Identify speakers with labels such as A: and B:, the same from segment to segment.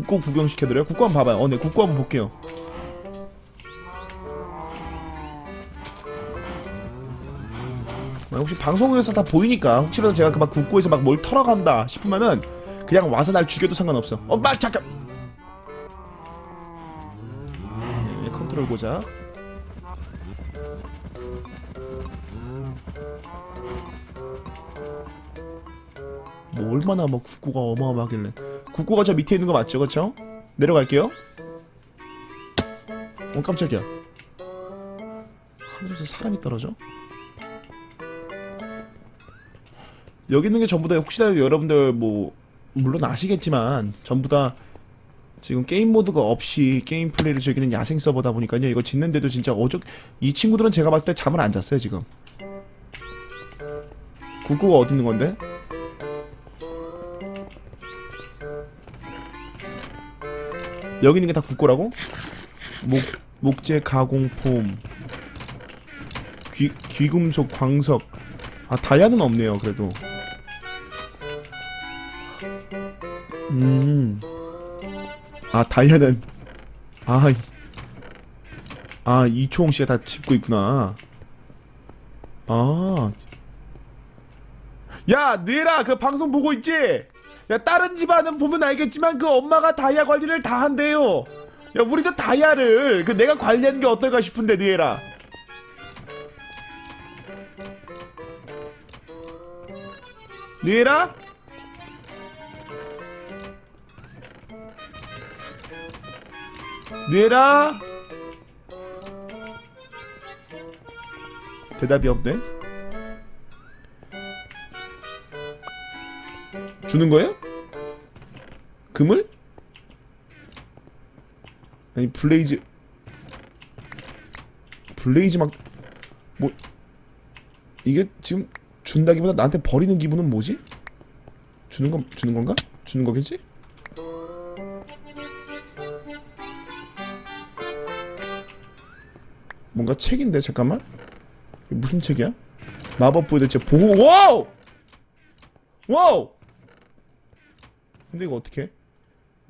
A: 국고 구경시켜드려요? 국고 한번 봐봐요. 어네 국고 한번 볼게요. 아, 혹시 방송에서 다 보이니까 혹시라도 제가 그 막 국고에서 막 뭘 털어간다 싶으면은 그냥 와서 날 죽여도 상관없어 어말 잠깐! 네 컨트롤 고자. 뭐 얼마나 뭐 국고가 어마어마하길래 국고가 저 밑에 있는 거 맞죠 그쵸? 내려갈게요 어 깜짝이야 하늘에서 사람이 떨어져? 여기 있는 게 전부 다 혹시나 여러분들 뭐 물론 아시겠지만 전부 다 지금 게임 모드가 없이 게임 플레이를 즐기는 야생 서버다 보니까요 이거 짓는데도 진짜 어저 이 친구들은 제가 봤을 때 잠을 안 잤어요 지금 국고가 어디 있는 건데? 여기 있는 게 다 국고라고? 목 목재 가공품 귀 귀금속 광석. 아 다이아는 없네요 그래도. 음아 다이아는. 아, 이- 아 이초홍 씨가 다 짚고 있구나. 아. 야, 느라 그 방송 보고 있지? 야, 다른 집안은 보면 알겠지만 그 엄마가 다이아 관리를 다 한대요. 야, 우리도 다이아를 그 내가 관리하는 게 어떨까 싶은데 느에라. 느에라? 느에라? 대답이 없네. 주는 거예요? 금을? 아니 블레이즈 블레이즈 막 뭐 이게 지금 준다기보다 나한테 버리는 기분은 뭐지? 주는 건 주는 건가? 주는 거겠지? 뭔가 책인데 잠깐만 무슨 책이야? 마법부의 대체 보호 와우 와우 근데 이거 어떻게 해?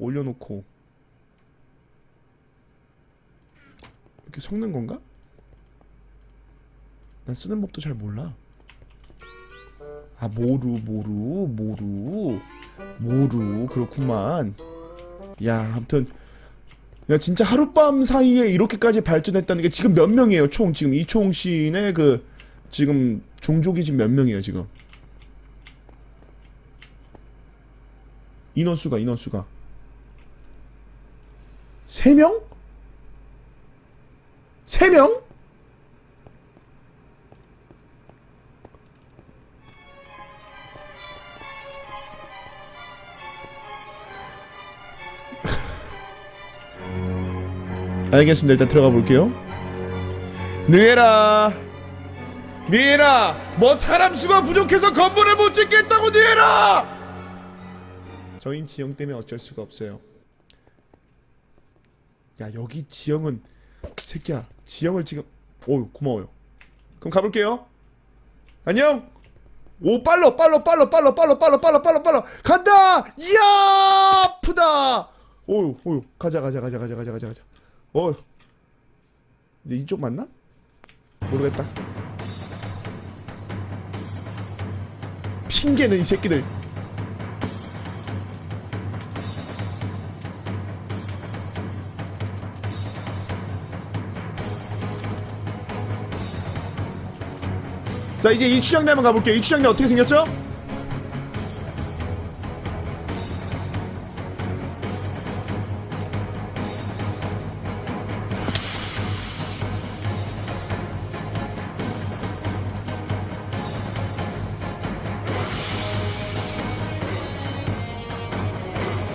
A: 올려놓고. 이렇게 섞는 건가? 난 쓰는 법도 잘 몰라. 아 모루 모루 모루 모루. 그렇구만. 야 아무튼 야 진짜 하룻밤 사이에 이렇게까지 발전했다는 게 지금 몇 명이에요 총? 지금 이총 씨네 그 지금 종족이 지금 몇 명이에요 지금 인원수가 인원수가 3명? 3명? 알겠습니다. 일단 들어가 볼게요. 느에라, 느에라, 뭐 사람 수가 부족해서 건물을 못 짓겠다고 느에라! 저인 지형 때문에 어쩔 수가 없어요. 야 여기 지형은 새끼야 지형을 지금 오 고마워요. 그럼 가볼게요. 안녕. 오 빨로 빨로 빨로 빨로 빨로 빨로 빨로 빨로 빨로 간다. 이야 아프다. 오유 오유 가자 가자 가자 가자 가자 가자 가자. 어. 근데 이쪽 맞나? 모르겠다. 핑계는 이 새끼들. 자 이제 이 추장내 한번 가볼게요 이 추장내 어떻게 생겼죠?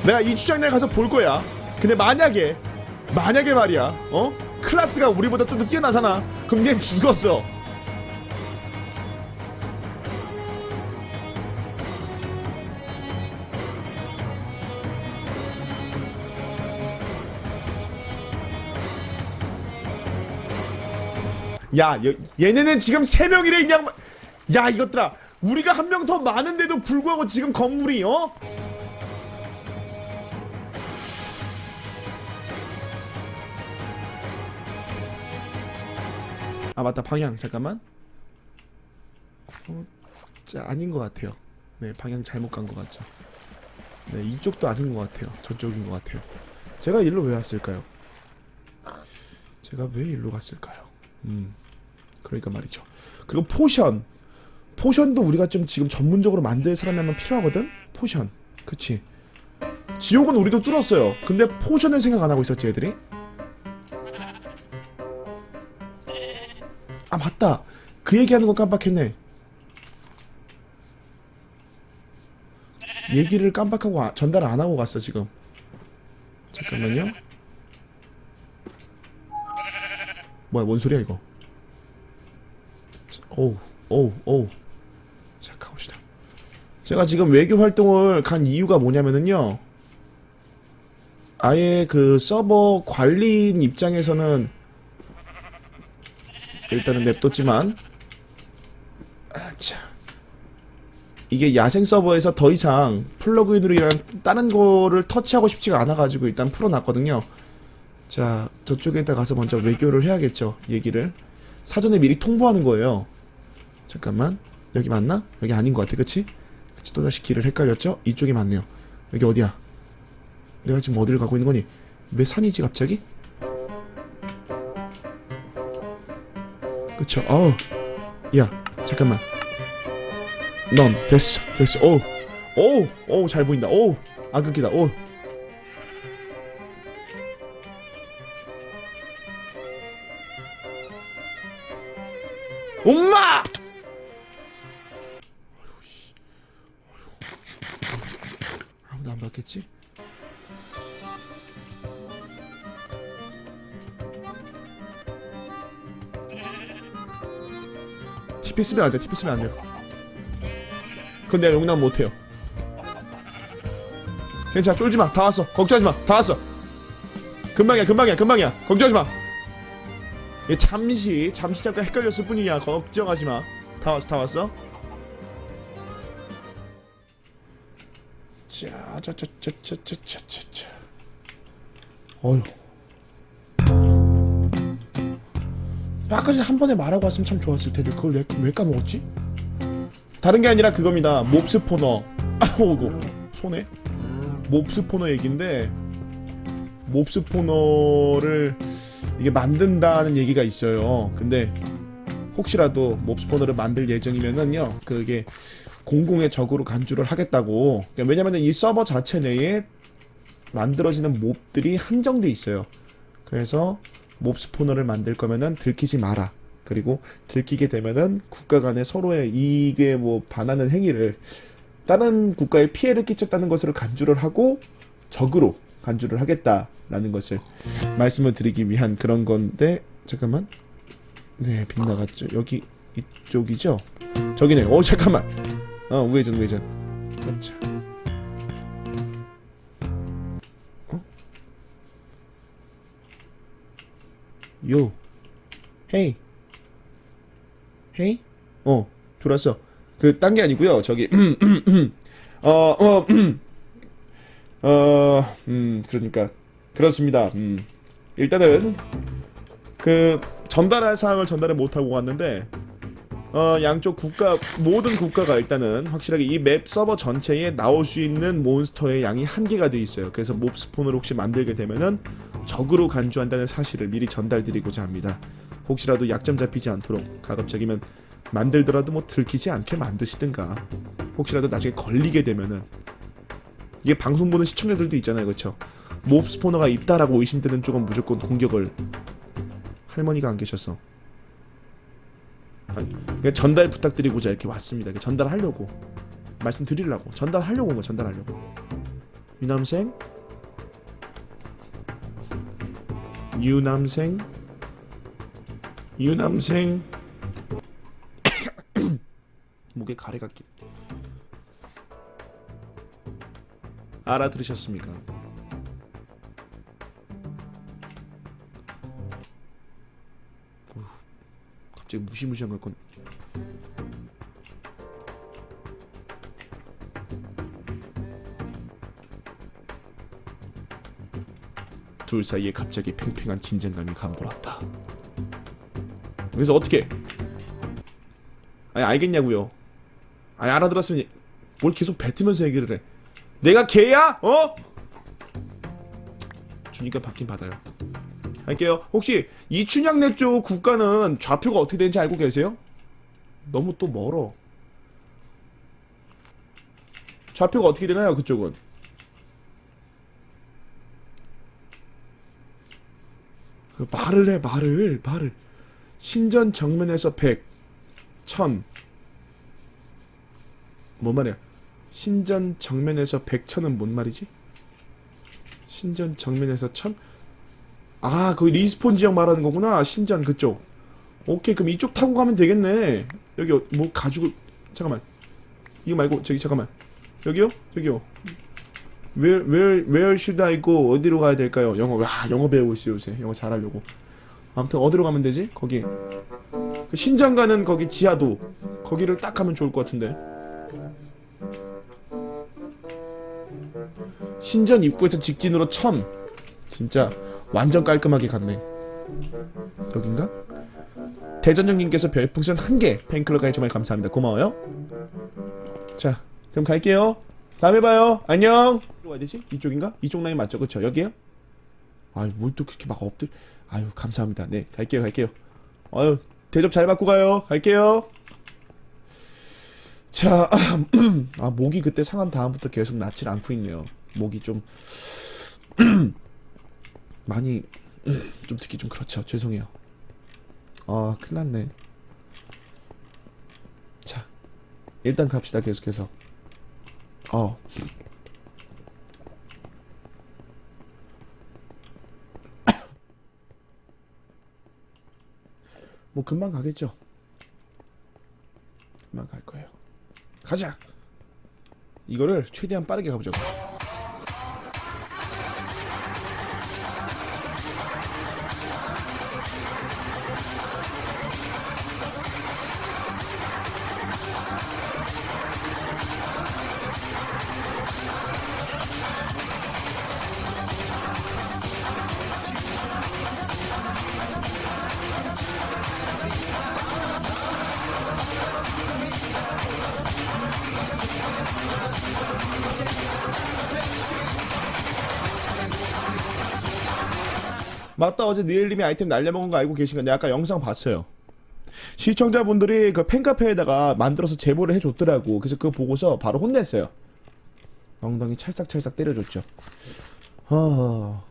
A: 내가 이 추장내 가서 볼 거야 근데 만약에 만약에 말이야 어? 클라스가 우리보다 좀 더 뛰어나잖아 그럼 얘 죽었어 야 여, 얘네는 지금 3명이래 그냥 야 이것들아. 우리가 한 명 더 많은데도 불구하고 지금 건물이 어? 아 맞다. 방향. 잠깐만. 어, 자 아닌 것 같아요. 네 방향 잘못 간 것 같죠. 네 이쪽도 아닌 것 같아요. 저쪽인 것 같아요. 제가 일로 왜 왔을까요? 제가 왜 일로 갔을까요? 음. 그러니까 말이죠. 그리고 포션. 포션도 우리가 좀 지금 전문적으로 만들 사람이 한 명 필요하거든? 포션. 그치? 지옥은 우리도 뚫었어요. 근데 포션을 생각 안 하고 있었지 애들이? 아 맞다. 그 얘기하는 거 깜빡했네. 얘기를 깜빡하고 아- 전달 안 하고 갔어 지금. 잠깐만요. 뭐야 뭔 소리야 이거 오우 자 가봅시다. 제가 지금 외교 활동을 간 이유가 뭐냐면은요. 아예 그 서버 관리인 입장에서는 일단은 냅뒀지만 아차. 이게 야생 서버에서 더 이상 플러그인으로 인한 다른 거를 터치하고 싶지가 않아가지고 일단 풀어놨거든요. 자 저쪽에다 가서 먼저 외교를 해야겠죠 얘기를. 사전에 미리 통보하는 거예요 잠깐만 여기 맞나? 여기 아닌 것 같아 그치? 그치 또다시 길을 헷갈렸죠? 이쪽이 맞네요 여기 어디야? 내가 지금 어디를 가고 있는 거니? 왜 산이지 갑자기? 그쵸 어우 야 잠깐만 넌 됐어 됐어 어우 어우 어우 잘 보인다 안 끊기다 어 TP 쓰면 안돼 TP 쓰면 안돼. 그건 내가 용납 못해요. 괜찮아 쫄지마. 다 왔어. 걱정하지마. 다 왔어. 금방이야 금방이야 금방이야. 걱정하지마. 얘 잠시 잠시 잠깐 헷갈렸을 뿐이야. 걱정하지마. 다 왔어 다 왔어? 짜자자자자자자자. 어휴. 아까 전에 한 번에 말하고 왔으면 참 좋았을 텐데 그걸 왜, 왜 까먹었지? 다른 게 아니라 그겁니다. 몹스포너. 오고 손에 몹스포너 얘긴데 몹스포너를 이게 만든다는 얘기가 있어요. 근데 혹시라도 몹스포너를 만들 예정이면은요, 그게 공공의 적으로 간주를 하겠다고. 그러니까 왜냐면은 이 서버 자체 내에 만들어지는 몹들이 한정돼 있어요. 그래서 몹 스포너를 만들 거면은 들키지 마라. 그리고 들키게 되면은 국가 간에 서로의 이익에 뭐 반하는 행위를 다른 국가에 피해를 끼쳤다는 것으로 간주를 하고 적으로 간주를 하겠다라는 것을 말씀을 드리기 위한 그런 건데 잠깐만. 네 빗나갔죠. 여기 이쪽이죠? 저기네 오 잠깐만. 어 우회전 우회전. 그렇죠 요. 헤이. 헤이? 어 졸았어. 그 딴 게 아니고요. 저기 어어 어, 음, 그러니까. 그렇습니다. 음. 일단은 그 전달할 사항을 전달을 못 하고 왔는데 어, 양쪽 국가 모든 국가가 일단은 확실하게 이 맵 서버 전체에 나올 수 있는 몬스터의 양이 한계가 돼 있어요. 그래서 몹 스폰을 혹시 만들게 되면은 적으로 간주한다는 사실을 미리 전달드리고자 합니다. 혹시라도 약점 잡히지 않도록 가급적이면 만들더라도 뭐 들키지 않게 만드시든가 혹시라도 나중에 걸리게 되면은 이게 방송 보는 시청자들도 있잖아요, 그렇죠? 몹 스포너가 있다라고 의심되는 쪽은 무조건 공격을 할머니가 안 계셔서 전달 부탁드리고자 이렇게 왔습니다. 전달하려고. 말씀드리려고. 전달하려고 온 거 전달하려고. 유남생. 유남생. 유남생. 목에 가래가 끼 알아들으셨습니까? 갑자기 무시무시한 걸 건. 둘 사이에 갑자기 팽팽한 긴장감이 감돌았다. 그래서 어떻게? 아니 알겠냐고요. 아니 알아들었으면 뭘 계속 뱉으면서 얘기를 해. 내가 개야? 어? 주니까 받긴 받아요. 할게요. 혹시 이춘향내 쪽 국가는 좌표가 어떻게 되는지 알고 계세요? 너무 또 멀어. 좌표가 어떻게 되나요? 그쪽은? 그 말을 해 말을 말을 신전 정면에서 100 1000 뭔 말이야 신전 정면에서 100 1000은 뭔 말이지? 신전 정면에서 1000? 아 거기 리스폰 지역 말하는 거구나 신전 그쪽 오케이 그럼 이쪽 타고 가면 되겠네 여기 어- 뭐 가지고 잠깐만 이거 말고 저기 잠깐만 여기요? 저기요 Where, where, where should I go? 어디로 가야 될까요? 영어, 와, 영어 배우고 있어요, 요새. 영어 잘하려고. 아무튼, 어디로 가면 되지? 거기. 그 신장 가는 거기 지하도. 거기를 딱 가면 좋을 것 같은데. 신전 입구에서 직진으로 천. 진짜, 완전 깔끔하게 갔네. 여긴가? 대전형님께서 별풍선 한 개 팬클럽까지 정말 감사합니다. 고마워요. 자, 그럼 갈게요. 다음에 봐요. 안녕. 가야 되지? 이쪽인가? 이쪽 라인 맞죠? 그쵸? 여기요? 아유, 뭘 또 그렇게 막 엎드. 아유, 감사합니다. 네, 갈게요, 갈게요. 아유, 대접 잘 받고 가요. 갈게요. 자, 아, 목이 그때 상한 다음부터 계속 낫질 않고 있네요. 목이 좀, 많이, 좀 듣기 좀 그렇죠. 죄송해요. 아, 큰일 났네. 자, 일단 갑시다, 계속해서. 어. 뭐 금방 가겠죠. 금방 갈 거예요. 가자. 이거를 최대한 빠르게 가보자고. 맞다 어제 니엘님이 아이템 날려먹은 거 알고 계신가? 내가 아까 영상 봤어요. 시청자분들이 그 팬카페에다가 만들어서 제보를 해줬더라고. 그래서 그거 보고서 바로 혼냈어요. 엉덩이 찰싹찰싹 때려줬죠. 아,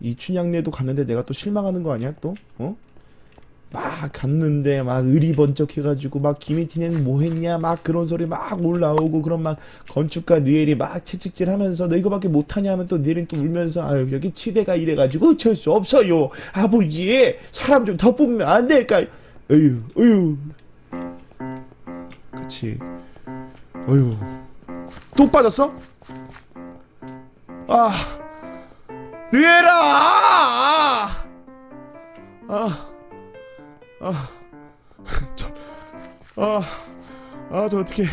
A: 이춘향네도 갔는데 내가 또 실망하는 거 아니야 또? 어? 막 갔는데 막 의리 번쩍해가지고 막 김희티는 뭐했냐? 막 그런 소리 막 올라오고 그런 막 건축가 니엘이 막 채찍질하면서 너 이거밖에 못하냐 하면 또 니엘이 또 울면서 아유 여기 치대가 이래가지고 어쩔 수 없어요. 아버지 사람 좀 더 뽑으면 안 될까요? 어휴 어휴. 그치. 어휴. 또 빠졌어? 아 니엘아 아 저 어떻게,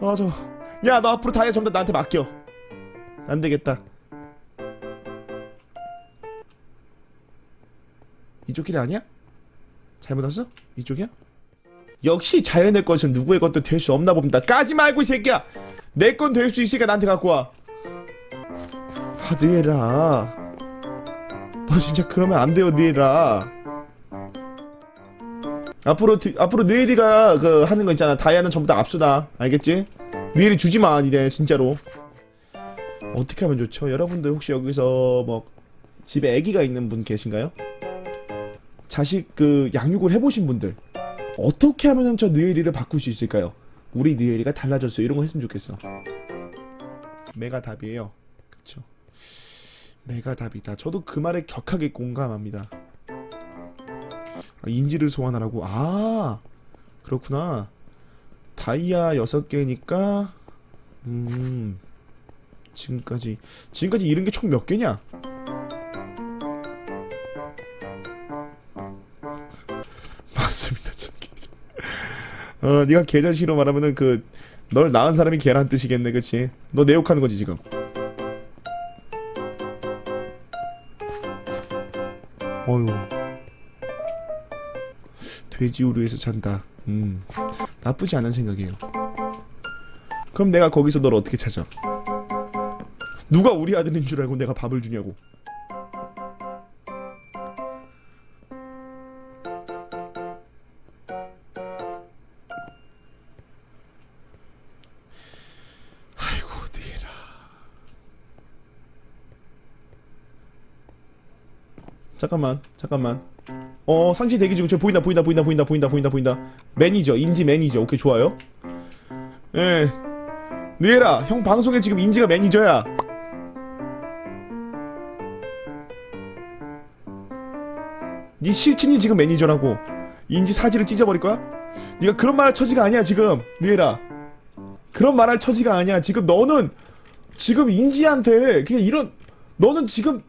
A: 아, 저, 야, 너 앞으로 다이아 전부 다 나한테 맡겨. 안 되겠다. 이쪽 길이 아니야? 잘못 왔어? 이쪽이야? 역시 자연의 것은 누구의 것도 될 수 없나 봅니다. 까지 말고 이 새끼야. 내 건 될 수 있으니까 나한테 갖고 와. 아, 니에라. 너 진짜 그러면 안 돼요, 니에라. 앞으로 디- 앞으로 느에리가 그 하는 거 있잖아. 다이아는 전부 다 압수다. 알겠지? 느에리 주지 마, 니네 진짜로. 어떻게 하면 좋죠? 여러분들 혹시 여기서 뭐 집에 아기가 있는 분 계신가요? 자식 그 양육을 해보신 분들 어떻게 하면 저 느에리를 바꿀 수 있을까요? 우리 느에리가 달라졌어. 이런 거 했으면 좋겠어. 메가 답이에요. 그쵸? 메가 답이다. 저도 그 말에 격하게 공감합니다. 아, 인지를 소환하라고? 아 그렇구나. 다이아 6개니까 음 지금까지 지금까지 잃은 게 총 몇 개냐? 맞습니다 어 네가 계좌 싫어 말하면은 그 널 낳은 사람이 걔란 뜻이겠네 그치? 너 내 욕하는 거지 지금. 어휴 돼지 우루에서 잔다. 음, 나쁘지 않은 생각이에요. 그럼 내가 거기서 널 어떻게 찾아? 누가 우리 아들인 줄 알고 내가 밥을 주냐고. 잠깐만, 잠깐만. 어 상시 대기 중. 저 보인다, 보인다, 보인다, 보인다, 보인다, 보인다, 보인다. 매니저, 인지 매니저. 오케이 좋아요. 예. 느에라, 형 방송에 지금 인지가 매니저야. 네 실친이 지금 매니저라고. 인지 사지를 찢어버릴 거야? 네가 그런 말할 처지가 아니야 지금, 느에라. 그런 말할 처지가 아니야. 지금 너는 지금 인지한테 그냥 이런 너는 지금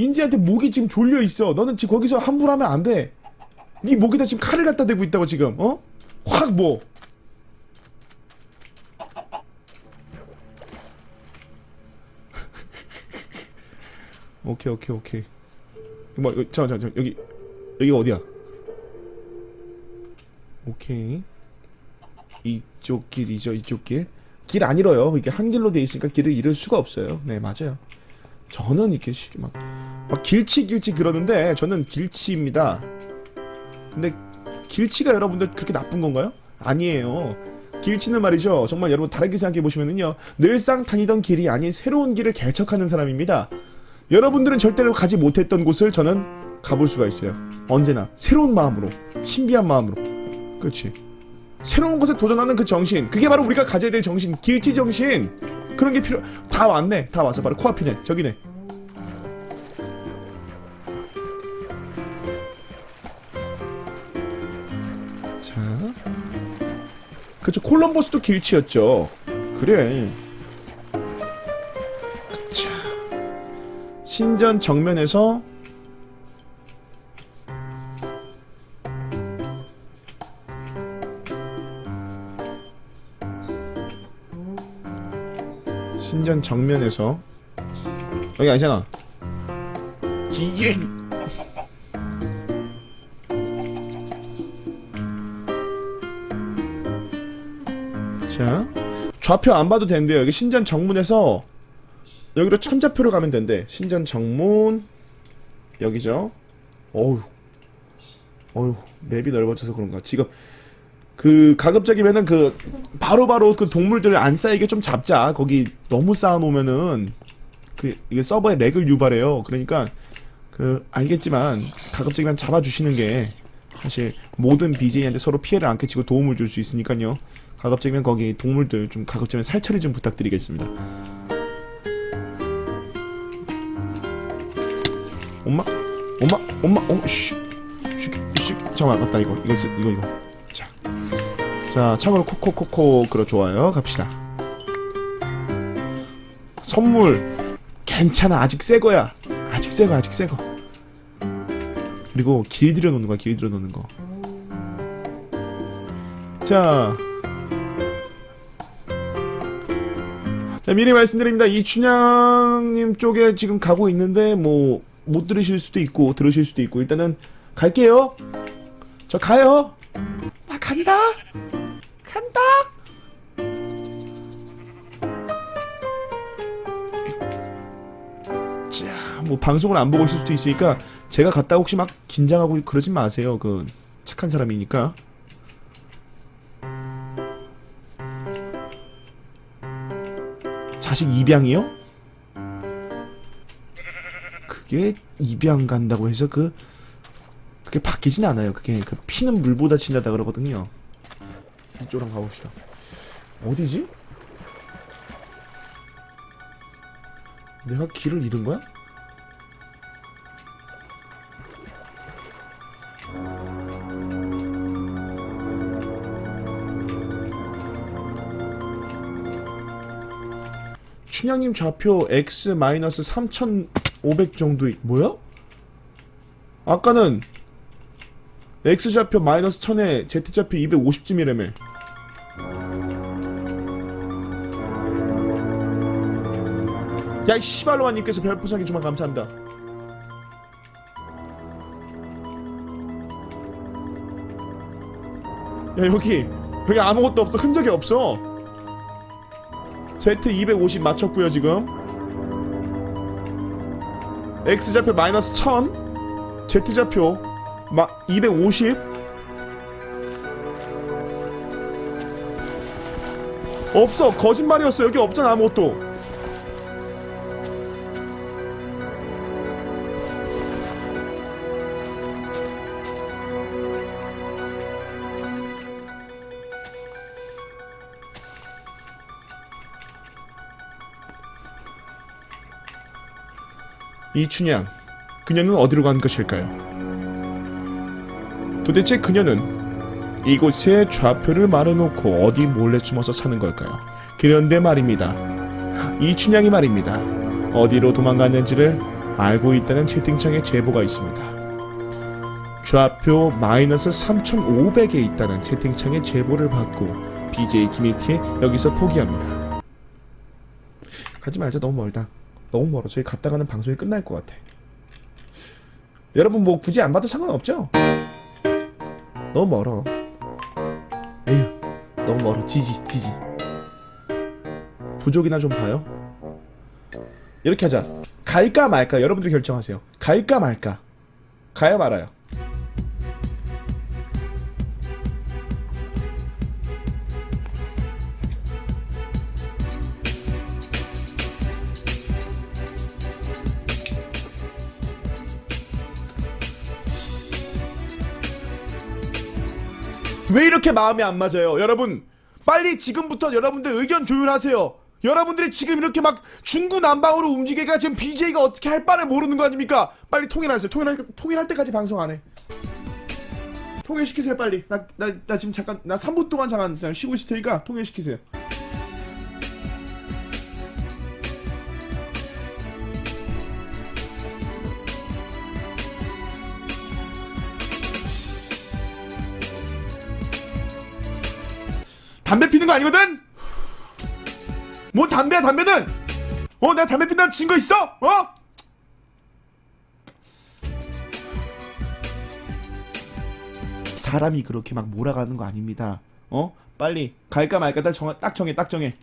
A: 인지한테 목이 지금 졸려 있어. 너는 지금 거기서 함부로 하면 안 돼. 네 목에다 지금 칼을 갖다 대고 있다고 지금. 어? 확 뭐. 오케이 오케이 오케이. 뭐 잠깐 잠깐 여기 여기가 어디야? 오케이. 이쪽 길이죠 이쪽 길. 길 안 잃어요. 이게 한 길로 돼 있으니까 길을 잃을 수가 없어요. 네 맞아요. 저는 이렇게 쉽게 막, 막 길치 길치 그러는데 저는 길치입니다. 근데 길치가 여러분들 그렇게 나쁜 건가요? 아니에요. 길치는 말이죠. 정말 여러분 다르게 생각해 보시면은요. 늘상 다니던 길이 아닌 새로운 길을 개척하는 사람입니다. 여러분들은 절대로 가지 못했던 곳을 저는 가볼 수가 있어요. 언제나 새로운 마음으로, 신비한 마음으로. 그렇지. 새로운 것에 도전하는 그 정신, 그게 바로 우리가 가져야 될 정신, 길치 정신. 그런 게 필요. 다 왔네. 다 왔어. 바로 코앞이네. 저기네. 그쵸. 콜럼버스도 길치였죠. 그래. 자, 신전 정면에서 신전 정면에서 여기 아니잖아. 이게 좌표 안 봐도 된대요. 여기 신전 정문에서 여기로 천자표로 가면 된대. 신전 정문 여기죠. 어우 어휴 맵이 넓어져서 그런가. 지금 그 가급적이면은 그 바로바로 그 동물들을 안 쌓이게 좀 잡자. 거기 너무 쌓아놓으면은 그 이게 서버에 렉을 유발해요. 그러니까 그 알겠지만 가급적이면 잡아주시는 게 사실 모든 BJ한테 서로 피해를 안 끼치고 도움을 줄 수 있으니까요. 가급적이면 거기 동물들 좀 가급적이면 살처리 좀 부탁드리겠습니다. 엄마, 엄마, 엄마, 엄마, 씨, 씨, 씨, 잠깐만 맞다 이거 이거 쓰- 이거 이거. 자, 자 참으로 코코코코 그러 좋아요. 갑시다. 선물 괜찮아 아직 새 거야. 아직 새 거, 아직 새 거. 그리고 길 들여 놓는 거야, 길 들여 놓는 거. 자. 자, 미리 말씀드립니다. 이춘향님 쪽에 지금 가고 있는데, 뭐, 못 들으실 수도 있고, 들으실 수도 있고, 일단은 갈게요. 저 가요. 나 간다. 간다. 자, 뭐, 방송을 안 보고 있을 수도 있으니까, 제가 갔다 혹시 막 긴장하고 그러지 마세요. 그, 착한 사람이니까. 자식 입양이요? 그게 입양 간다고 해서 그 그게 바뀌진 않아요. 그게 그 피는 물보다 진하다 그러거든요. 이쪽으로 가봅시다. 어디지? 내가 길을 잃은 거야? 춘향님 좌표 x 3,500 정도 이- 뭐야? 아까는 x 좌표 마이너스 1000에 z 좌표 250쯤이라며. 야, 이 씨발로만님께서 별풍선이 주만 감사합니다. 야 여기 여기 아무것도 없어 흔적이 없어 Z 250 맞췄고요 지금. X 좌표 마이너스 1000 Z 좌표 마, 250 없어 거짓말이었어. 여기 없잖아 아무것도 이춘향 그녀는 어디로 간 것일까요? 도대체 그녀는 이곳에 좌표를 말해놓고 어디 몰래 숨어서 사는 걸까요? 그런데 말입니다. 이춘향이 말입니다. 어디로 도망갔는지를 알고 있다는 채팅창에 제보가 있습니다. 좌표 마이너스 3,500에 있다는 채팅창에 제보를 받고 BJ 김희티에 여기서 포기합니다. 가지 말자 너무 멀다. 너무 멀어. 저희 갔다가는 방송이 끝날 것 같아. 여러분 뭐 굳이 안 봐도 상관없죠? 너무 멀어. 에휴, 너무 멀어. 지지, 지지. 부족이나 좀 봐요. 이렇게 하자. 갈까 말까 여러분들이 결정하세요. 갈까 말까. 가요 말아요. 왜 이렇게 마음이 안 맞아요? 여러분, 빨리 지금부터 여러분들 의견 조율하세요. 여러분들이 지금 이렇게 막 중구난방으로 움직이니까 지금 BJ가 어떻게 할 바를 모르는 거 아닙니까? 빨리 통일하세요. 통일할, 통일할 때까지 방송 안 해. 통일시키세요, 빨리. 나, 나, 나 지금 잠깐, 나 3분 동안 잠깐 쉬고 있을 테니까 통일시키세요. 거 아니거든? 뭔 담배야 담배는? 어 내가 담배 핀다는 증거 있어? 어? 사람이 그렇게 막 몰아가는 거 아닙니다. 어? 빨리 갈까 말까 딱 정해 딱 정해 딱 정해.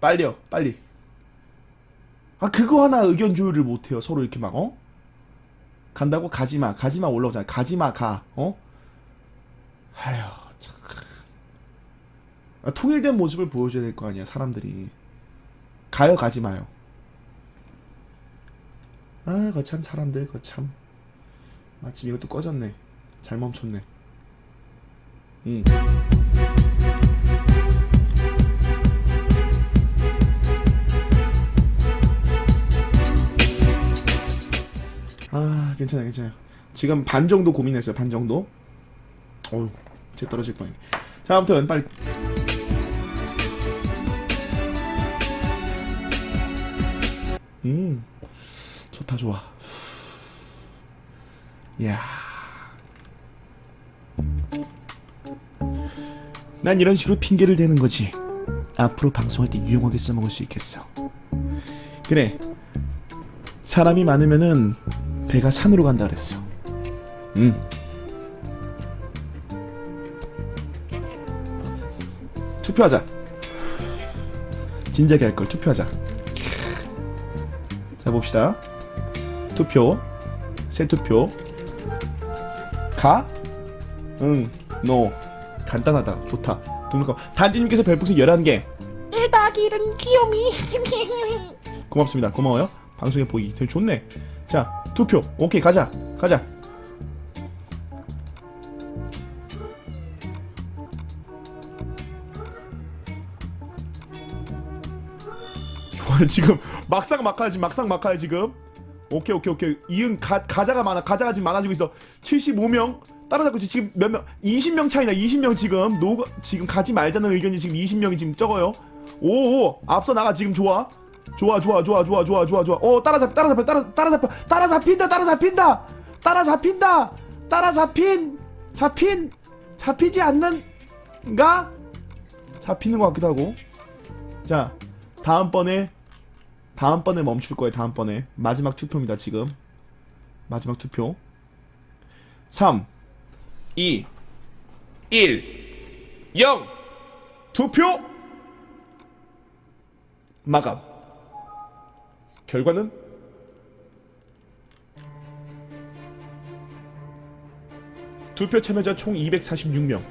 A: 빨리요 빨리. 아 그거 하나 의견 조율을 못해요 서로 이렇게 막 어? 간다고 가지마. 가지마 올라오잖아. 가지마 가. 어? 아휴 참. 아, 통일된 모습을 보여줘야 될 거 아니야 사람들이. 가요 가지 마요. 아 거참 사람들 거참. 마침 이것도 꺼졌네. 잘 멈췄네. 응 괜찮아요 괜찮아요. 지금 반 정도 고민했어요 반 정도. 어우 제 떨어질 뻔했네. 자 아무튼 빨리. 음 좋다 좋아. 이야. 난 이런 식으로 핑계를 대는 거지. 앞으로 방송할 때 유용하게 써먹을 수 있겠어. 그래. 사람이 많으면은 배가 산으로 간다 그랬어. 음. 투표하자. 진작에 할 걸 투표하자. 자 봅시다. 투표. 새 투표. 가? 응. 노. 간단하다. 좋다. 등록하고. 단지님께서 별풍선 11개.
B: 1 더하기 1은 귀요미
A: 고맙습니다. 고마워요. 방송에 보기 되게 좋네. 자, 투표. 오케이, 가자. 가자. 좋아요. 지금 막상 막하야 지금 막상 막하야 지금. 오케이, 오케이, 오케이. 이은 가, 가자가 많아. 가자가 지금 많아지고 있어. 75명. 따라잡고 있지. 지금 몇 명? 20명 차이나. 20명 지금. 노 지금 가지 말자는 의견이 지금 20명이 지금 적어요. 오, 오 앞서 나가 지금 좋아. 좋아 좋아 좋아 좋아 좋아 좋아 좋아. 어 따라잡 따라잡혀 따라 따라잡혀 따라잡힌다 따라잡힌다. 따라잡힌다. 따라잡힌 잡힌 잡히지 않는가? 잡히는 것 같기도 하고. 자 다음번에 다음번에 멈출 거예요 다음번에. 마지막 투표입니다 지금. 마지막 투표. 3 2 1 0 투표! 마감 결과는? 투표 참여자 총 246명.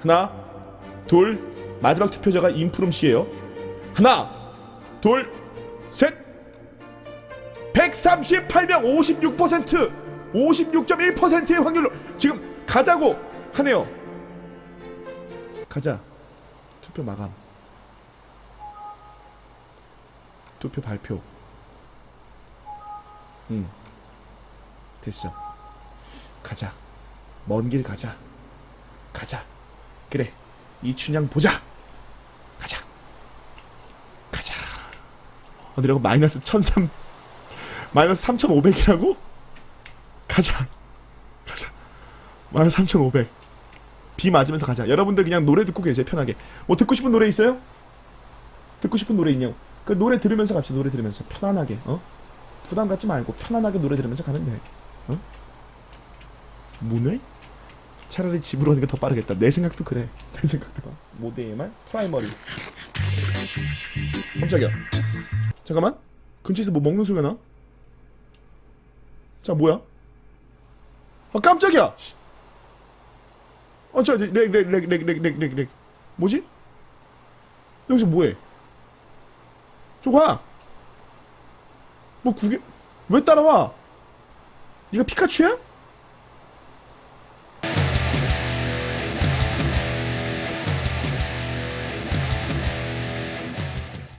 A: 하나 둘 마지막 투표자가 임프롬 씨예요. 하나 둘 셋. 138명 56% 56.1%의 확률로 지금 가자고 하네요. 가자. 투표 마감 투표 발표. 응 됐어. 가자. 먼 길 가자. 가자. 그래. 이춘향 보자. 가자. 가자. 어디라고 마이너스 1003 마이너스 3500이라고? 가자. 가자. 마이너스 3500 비 맞으면서 가자. 여러분들 그냥 노래 듣고 계세요 편하게. 뭐 듣고 싶은 노래 있어요? 듣고 싶은 노래 있냐고 그 노래 들으면서 갑시다 노래 들으면서 편안하게 어? 부담 갖지 말고 편안하게 노래 들으면서 가면 돼 어? 문외? 차라리 집으로 오는 게 더 빠르겠다 내 생각도 그래 내 생각도 봐 모데이말 프라이머리 깜짝이야 잠깐만 근처에서 뭐 먹는 소리가 나? 자 뭐야? 아 깜짝이야! 씨. 어, 저, 렉, 렉, 렉, 렉, 렉, 렉, 렉, 렉. 뭐지? 여기서 뭐해? 저 가! 뭐 구경, 왜 따라와? 네가 피카츄야?